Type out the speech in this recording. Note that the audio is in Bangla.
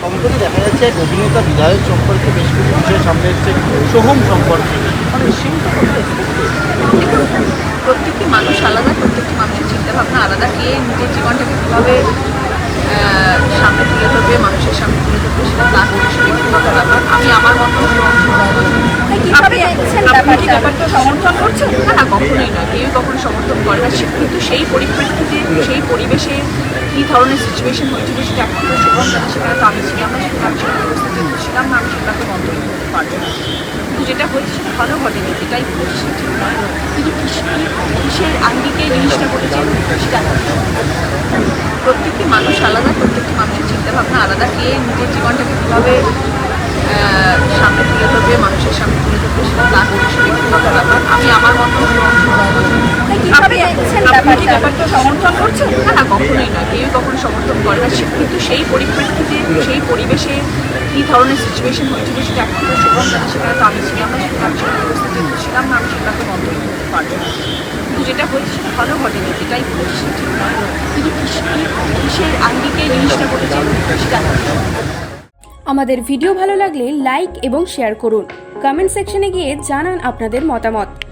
সম্প্রতি দেখা যাচ্ছে এক অভিনেতা বিধায়ক সম্পর্কে বেশ কিছু বিষয় সামনে এসছে সোহম সম্পর্কে। মানে প্রত্যেকটি মানুষ আলাদা প্রত্যেকটি মানুষের চিন্তাভাবনা আলাদা। কে নিজের জীবনটাকে কীভাবে সামনে তুলে ধরবে মানুষের সামনে তুলে ধরবে সেটা তার ব্যক্তিগত ব্যাপার আমি আমার মতো আপনি কি ব্যাপারটা? সমর্থন করছেন? না না কখনোই না কেউ কখনো সমর্থন করে না। কিন্তু সেই পরিপ্রেক্ষিতে সেই পরিবেশে কী ধরনের সিচুয়েশন হয়েছিল সেটা শুভম জানে, সেখানে তো আমি ছিলাম না, সেখানে আমি সেখানে ছিলাম না, আমি সেটাকে মন্তব্য করতে পারব না। কিন্তু যেটা হয়েছে সেটা ভালো ঘটেনি ঠিক নয়। কিন্তু কিসের আঙ্গিকে জিনিসটা ঘটেছে সেটা প্রত্যেকটি মানুষ আলাদা, প্রত্যেকটি মানুষের চিন্তাভাবনা আলাদা। কে নিজের জীবনটাকে কীভাবে সামনে তুলে ধরবে, মানুষের সামনে তুলে ধরবে, সেটা তার ব্যক্তিগত ব্যাপার আমি আমার মতো কীভাবে দেখছেন আপনি কি ব্যাপারটা? ব্যাপারটা সমর্থন করছেন না না, কখনোই না। কেউ কখনো সমর্থন করে না। কিন্তু সেই পরিপ্রেক্ষিতে, সেই পরিবেশে কী ধরনের সিচুয়েশন হয়েছিল সেটা একমাত্র শুভম জানে সেখানে তো আমি ছিলাম না সেখানে আমি সেখানে উপস্থিত ছিলাম না, আমি সেটাকে মন্তব্য করতে পারব না। কিন্তু যেটা হয়েছে সেটা ভালো ঘটেনি, যেটাই ঘটেছে সেটা ঠিক নয়। কিন্তু কিসের আঙ্গিকে জিনিসটা ঘটেছে সেটা আমাদের ভিডিও ভালো লাগলে লাইক এবং শেয়ার করুন। কমেন্ট সেকশনে গিয়ে জানান আপনাদের মতামত।